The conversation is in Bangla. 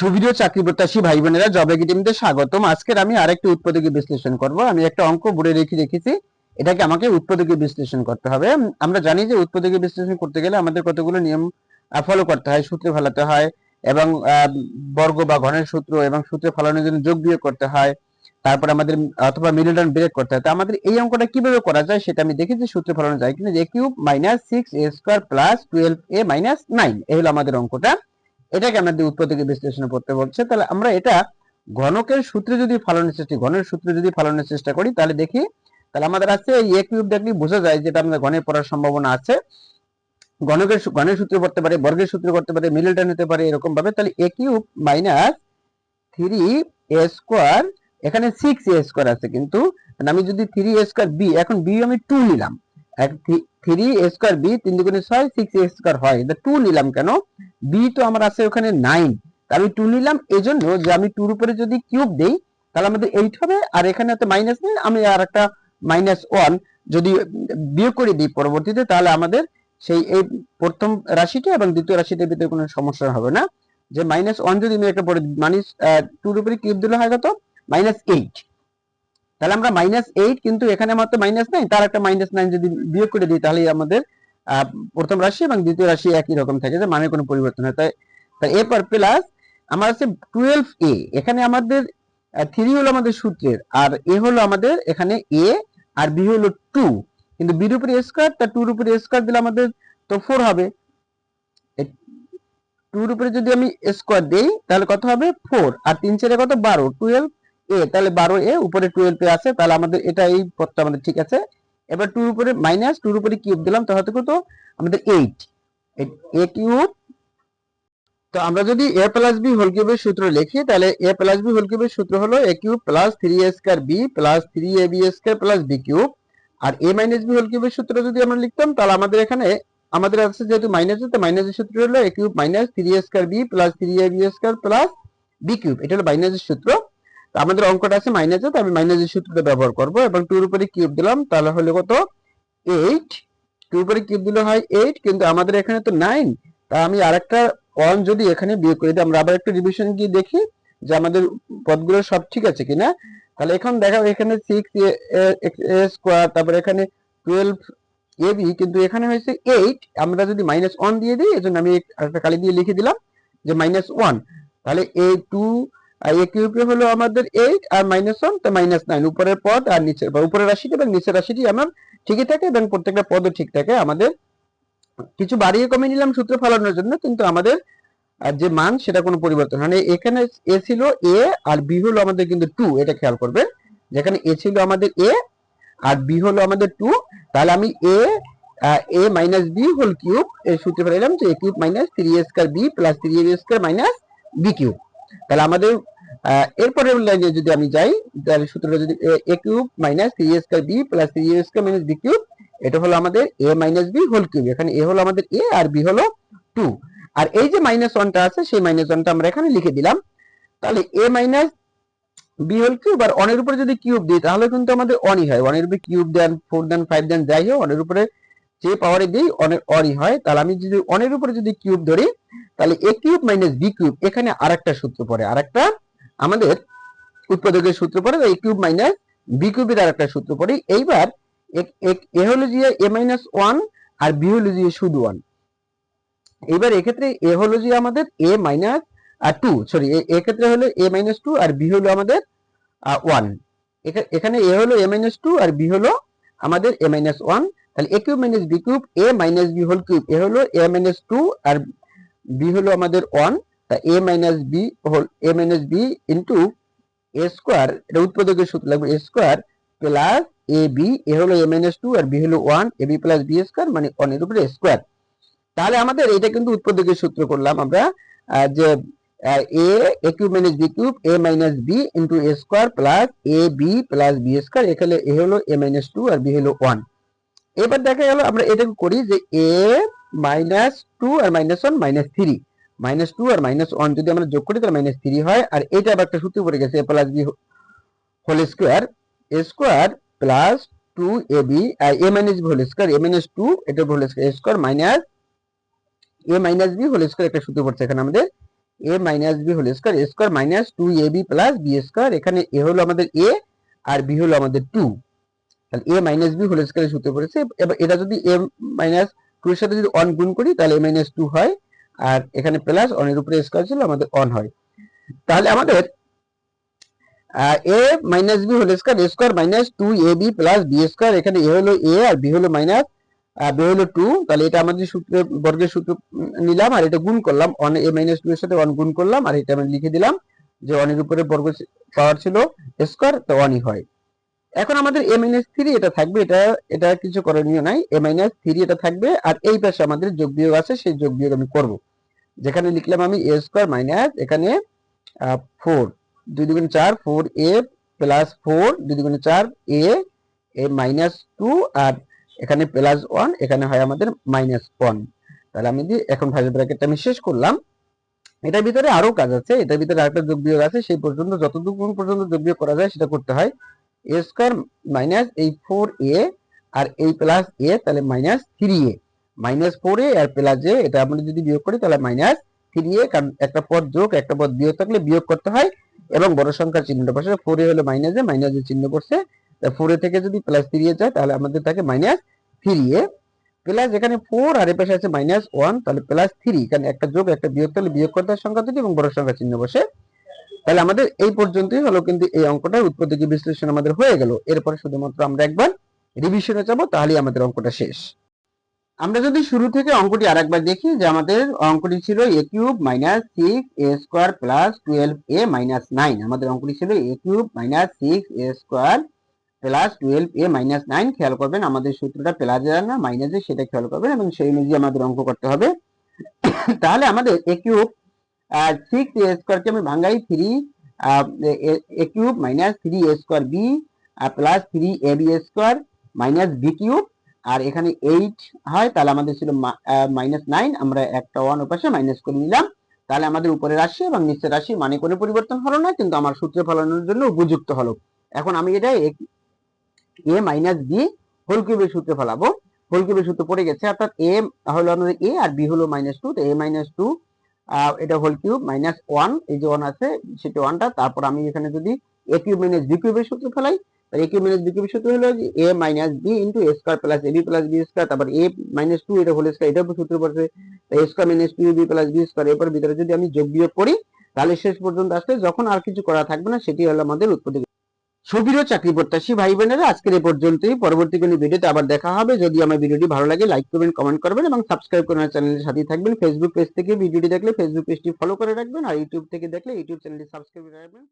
সুবিধীয় চাকরি প্রত্যাশী ভাই বোনেরা জব একাডেমিতে স্বাগতম। আজকের আমি আরেকটি উৎপাদকীয় বিশ্লেষণ করব। আমি একটা অঙ্ক বোর্ডে রেখে রেখেছি। এটাকে আমাকে উৎপাদকীয় বিশ্লেষণ করতে হবে। আমরা জানি যে উৎপাদকীয় বিশ্লেষণ করতে গেলে আমাদের কতগুলো নিয়ম ফলো করতে হয়, সূত্রে ফেলাতে হয় এবং বর্গ বা ঘনের সূত্র এবং সূত্রে ফলানোর জন্য যোগ বিয়োগ করতে হয়। তারপর আমাদের, অথবা মিডল টার্ম ব্রেক করতে হয়। তো আমাদের এই অঙ্কটা কীভাবে করা যায় সেটা আমি দেখেছি সূত্রে ফলানো যায় কিনা। A cube minus six a square plus twelve a minus nine. এই হলো আমাদের অঙ্কটা। এটাকে আমাদের উৎপত্তিকে বিশ্লেষণ করতে বলছে। তাহলে আমরা এটা ঘনকের সূত্রে যদি ফলানোর চেষ্টা, ঘনের সূত্রে যদি ফলানোর চেষ্টা করি, তাহলে দেখি, তাহলে আমাদের আছে এ কিউব দেখলে বোঝা যায় যেটা আমাদের ঘনে পড়ার সম্ভাবনা আছে। ঘনকের ঘনের সূত্রে পড়তে পারে, বর্গের সূত্র করতে পারে মিডল টার্ম হতে পারে এরকম ভাবে তাহলে a cube minus three a square এখানে সিক্স এ স্কোয়ার আছে কিন্তু। আমি যদি থ্রি এ স্কোয়ার বি এখন বি আমি টু নিলাম। থ্রি স্কোয়ার বি তিন দুগুণে ছয় সিক্স স্কোয়ার হয়। টু নিলাম কেন? বি তো আমার আছে ওখানে নাইন আমি টু নিলাম এই জন্য যে আমি টুর উপরে যদি কিউব দেই, তাহলে আমাদের এইট হবে, আর এখানে তো মাইনাস নেই, আমি আর একটা মাইনাস ওয়ান যদি বিয়োগ করে দিই পরবর্তীতে, তাহলে আমাদের সেই এই প্রথম রাশিটা এবং দ্বিতীয় রাশিটার ভিতরে কোনো সমস্যা হবে না। যে মাইনাস ওয়ান যদি আমি একটা পরে মাইনাস টুর উপরে কিউব দিলে হয় কত? মাইনাস এইট তাহলে আমরা মাইনাস এইট কিন্তু এখানে মাত্র মাইনাস নাইন তার একটা মাইনাস নাইন যদি বিয়োগ করে দিই তাহলে আমাদের প্রথম রাশি এবং দ্বিতীয় রাশি একই রকম থাকে, যে মানে কোনো পরিবর্তন হয়। তাই তাই এরপর প্লাস আমার আছে টুয়েলভ এ এখানে আমাদের থ্রি হলো আমাদের সূত্রের, আর এ হলো আমাদের এখানে এ আর বি হলো টু কিন্তু বির উপরে স্কোয়ার তা টুর উপরে স্কোয়ার দিলে আমাদের তো ফোর হবে। টুর উপরে যদি আমি স্কোয়ার দিই, তাহলে কত হবে? ফোর আর তিন চারে কত? বারো টুয়েলভ এ তাহলে বারো এ উপরে টুয়েলভ এ আছে, তাহলে আমাদের এটা এই পদটা আমাদের ঠিক আছে। এবার টুর উপরে মাইনাস টুর উপরে কিউব দিলাম, তাহলে কত? আমাদের এইট এ কিউব তো আমরা যদি এ প্লাস বি হোল কিউবের সূত্র লিখি, তাহলে এ প্লাস বি হোল কিউবের সূত্র হলো a cube plus three a square b plus three a b square plus b cube R A minus B whole কিউবের সূত্র যদি আমরা লিখতাম, তাহলে আমাদের এখানে, আমাদের আছে যেহেতু মাইনাস তো মাইনাসের সূত্র হলো a cube minus three a square b plus three a b square plus b cube এটা হলো মাইনাসের সূত্র। আমাদের অঙ্কটা আছে মাইনাসে তো আমি মাইনাসের সূত্রটা ব্যবহার করব, এবং টুর উপরে কিউব দিলাম, তাহলে হলো কত? এইট টুর উপরে কিউব দিলে হয় এইট কিন্তু আমাদের এখানে তো নাইন তা আমি আরেকটা ওয়ান যদি এখানে বিয়োগ করে দিই আমরা আবার একটু রিভিশন গিয়ে দেখি যে আমাদের পদগুলো সব ঠিক আছে কিনা? তাহলে এখন দেখা, এখানে সিক্স এ স্কোয়ার তারপর এখানে টুয়েলভ এ বি কিন্তু এখানে হয়েছে এইট আমরা যদি মাইনাস ওয়ান দিয়ে দিই, এজন্য আমি একটা কালি দিয়ে লিখে দিলাম যে মাইনাস ওয়ান তাহলে এ টু এ কিউবে হলো আমাদের এইট আর মাইনাস ওয়ান তো মাইনাস নাইন উপরের পদ আর নিচের উপরের রাশিটি এবং নিচের রাশিটি আমার ঠিকই থাকে এবং প্রত্যেকটা পদও ঠিক থাকে। আমাদের কিছু বাড়িয়ে কমিয়ে নিলাম সূত্র ফলানোর জন্য, কিন্তু আমাদের আর যে মান সেটা কোনো পরিবর্তন হয় না এখানে এ ছিল এ আর বি হলো আমাদের কিন্তু টু এটা খেয়াল করবেন যেখানে এ ছিল আমাদের এ আর বি হলো আমাদের টু তাহলে আমি a a minus b whole cube এর সূত্রে ফেলাইলাম যে a cube minus three a square b plus three a square minus b cube তাহলে আমাদের এরপরের লাইনে যদি আমি যাই, তাহলে সূত্রটা যদি a cube minus three square b plus three square minus b cube এটা হলো আমাদের a minus b whole cube এখানে এ হলো আমাদের এ আর বি হলো টু আর এই যে মাইনাস ওয়ানটা আছে, সেই মাইনাস ওয়ানটা আমরা এখানে লিখে দিলাম। তাহলে a minus b whole cube আর অনের উপরে যদি কিউব দিই, তাহলে কিন্তু আমাদের অনই হয়। ওয়ানের উপরে cube then four then five then, যাই হোক অনের উপরে যে পাওয়ারে দিই অনের অনই হয়, তাহলে আমি যদি অনের উপরে যদি কিউব ধরি, তাহলে a cube minus b cube এখানে আরেকটা সূত্র পড়ে, আরেকটা আমাদের উৎপাদকের সূত্র পড়ে এ কিউব মাইনাস বি কিউবের আরেকটা সূত্র পড়ে। এইবার এ- হলো যে এ মাইনাস ওয়ান আর বি হলো যে শুধু ওয়ান এবার এক্ষেত্রে এ হলো যে আমাদের এ মাইনাস আর টু সরি এক্ষেত্রে হলো এ মাইনাস টু আর বি হলো আমাদের ওয়ান এখানে এ হলো এ মাইনাস টু আর বি হলো আমাদের এ মাইনাস ওয়ান তাহলে a cube minus b cube a minus b whole cube a হলো এ মাইনাস টু আর বি হলো আমাদের ওয়ান তা a minus b whole a minus b into a square এটা উৎপাদকের সূত্র লাগবে a square plus a b a হলো এ মাইনাস টু আর বি হলো one a b plus b square মানে ওয়ানের উপরে স্কোয়ার তাহলে আমাদের এটা কিন্তু উৎপাদকের সূত্র করলাম আমরা যে a a cube minus b cube a minus b into a square plus a b plus b square এখানে এ হলো এ মাইনাস টু আর বি হলো ওয়ান এবার দেখা গেল, আমরা এটাকে করি যে এ মাইনাস টু আর minus one minus three minus two আর মাইনাস ওয়ান যদি আমরা যোগ করি, তাহলে মাইনাস থ্রি হয়। আর এটা আবার একটা সূত্র পড়ে গেছে a plus b whole square a square plus two a b a minus b whole square a minus two এটা whole square a square minus a minus b whole square একটা সূত্র পড়ছে এখানে আমাদের। A minus b whole square a square minus two a b plus b square এখানে এ হলো আমাদের এ আর বি হলো আমাদের টু তাহলে a minus b whole square সূত্রে পড়েছে। এবার এটা যদি এ মাইনাস টু এর সাথে যদি অন গুণ করি, তাহলে এ মাইনাস টু হয়। আর এখানে প্লাস অনের উপরে স্কোয়ার ছিল, আমাদের অন হয়। তাহলে আমাদের a minus b whole square square minus two a b plus b square এখানে এ হলো এ আর বি হলো মাইনাস বি হলো টু তাহলে এটা আমাদের সূত্রে, বর্গের সূত্র নিলাম, আর এটা গুণ করলাম। অন এ মাইনাস টু এর সাথে অন গুণ করলাম, আর এটা আমি লিখে দিলাম যে অনের উপরে বর্গ পাওয়ার ছিল স্কোয়ার তো অনই হয়। এখন আমাদের এ মাইনাস থ্রি এটা থাকবে, এটা এটা কিছু করণীয় নাই। এ মাইনাস থ্রি এটা থাকবে, আর এই পাশে আমাদের যোগ বিয়োগ আছে, সেই যোগ বিয়োগ আমি করব। যেখানে লিখলাম আমি এ স্কোয়ার মাইনাস এখানে ফোর দুই দুগুণ চার ফোর এ প্লাস ফোর দুই দুগুণ চার এ এ মাইনাস টু আর এখানে প্লাস ওয়ান এখানে হয় আমাদের মাইনাস ওয়ান তাহলে আমি যদি এখন ভাইস ব্র্যাকেটটা আমি শেষ করলাম, এটার ভিতরে আরও কাজ আছে, এটার ভিতরে আরেকটা যোগ বিয়োগ আছে, সেই পর্যন্ত যতটুকু পর্যন্ত যোগ বিয়োগ করা যায় সেটা করতে হয়। এ স্কোয়ার মাইনাস এই ফোর এ আর এই প্লাস এ তাহলে minus three a minus four a R plus এ এটা আমরা যদি বিয়োগ করি তাহলে মাইনাস থ্রি এ কারণ একটা পদ যোগ, একটা পদ বিয়োগ থাকলে বিয়োগ করতে হয় এবং বড় সংখ্যার চিহ্নটা বসে ফোর এ হলো মাইনাস এ মাইনাস এর চিহ্ন পড়ছে ফোর এ থেকে যদি প্লাস থ্রি এ যায় তাহলে আমাদের থাকে মাইনাস থ্রি এ প্লাস এখানে ফোর আর এ পাশে আছে মাইনাস ওয়ান তাহলে প্লাস থ্রি কারণ একটা যোগ, একটা বিয়োগ তাহলে বিয়োগ করতে হয় সংখ্যা দুটি এবং বড় সংখ্যা চিহ্ন বসে তাহলে আমাদের এই পর্যন্তই হলো কিন্তু এই অঙ্কটার উৎপত্তি বিশ্লেষণ আমাদের হয়ে গেল। এরপরে শুধুমাত্র আমরা একবার রিভিশনে যাব, তাহলেই আমাদের অঙ্কটা শেষ। আমরা যদি শুরু থেকে অঙ্কটি আরেকবার দেখি যে আমাদের অঙ্কটি ছিল a cube minus six a square plus twelve a minus nine আমাদের অঙ্কটি ছিল a cube minus six a square plus twelve a minus nine খেয়াল করবেন আমাদের সূত্রটা প্লাস না মাইনাসে সেটা খেয়াল করবেন এবং সেই অনুযায়ী আমাদের অঙ্ক করতে হবে। তাহলে আমাদের এ কিউব সিক্স এ স্কোয়ারকে আমি ভাঙ্গাই three a cube minus three a square b plus three a b square minus b cube আর এখানে এইট হয়, তাহলে আমাদের ছিল মাইনাস নাইন আমরা একটা ওয়ান ওপাশে মাইনাস করে নিলাম, তাহলে আমাদের উপরে রাশি এবং নিচে রাশি মানে কোনো পরিবর্তন হলো না, কিন্তু আমার সূত্রে ফলানোর জন্য উপযুক্ত হলো। এখন আমি এটা এ মাইনাস বি হোল কিউবের সূত্রে ফলাবো। হোল কিউবের সূত্র পড়ে গেছে, অর্থাৎ এ হলো আমাদের এ আর বি হলো মাইনাস টু তো এ মাইনাস টু এটা হোল কিউব মাইনাস ওয়ান এই যে ওয়ান আছে, সেটা ওয়ানটা তারপর আমি এখানে যদি এ কিউব মাইনাস বি কিউবের সূত্র ফেলাই, তাহলে এ কিউব মাইনাস বি কিউবের সূত্র হলো a minus b into a square plus a b plus b square তারপর এ মাইনাস টু এটা হোল স্কোয়ার এটা সূত্র পড়ছে। A square minus two b plus b square এরপর ভিতরে যদি আমি যোগ বিয়োগ করি, তাহলে শেষ পর্যন্ত আসলে যখন আর কিছু করা থাকবে না, সেটি হলো আমাদের উৎপত্তি সুবিরো চাকরি প্রত্যাশী, ভাই বোনেরা, আজকের এই পর্যন্তই। পরবর্তী কোনো ভিডিওতে আবার দেখা হবে। যদি আমার ভিডিওটি ভালো লাগে লাইক করবেন কমেন্ট করবেন এবং সাবস্ক্রাইব করে আমার চ্যানেলের সাথেই থাকবেন। ফেসবুক পেজ থেকে ভিডিওটি দেখলে ফেসবুক পেজটি ফলো করে রাখবেন আর ইউটিউব থেকে দেখলে ইউটিউব চ্যানেলটি সাবস্ক্রাইব করে রাখবেন।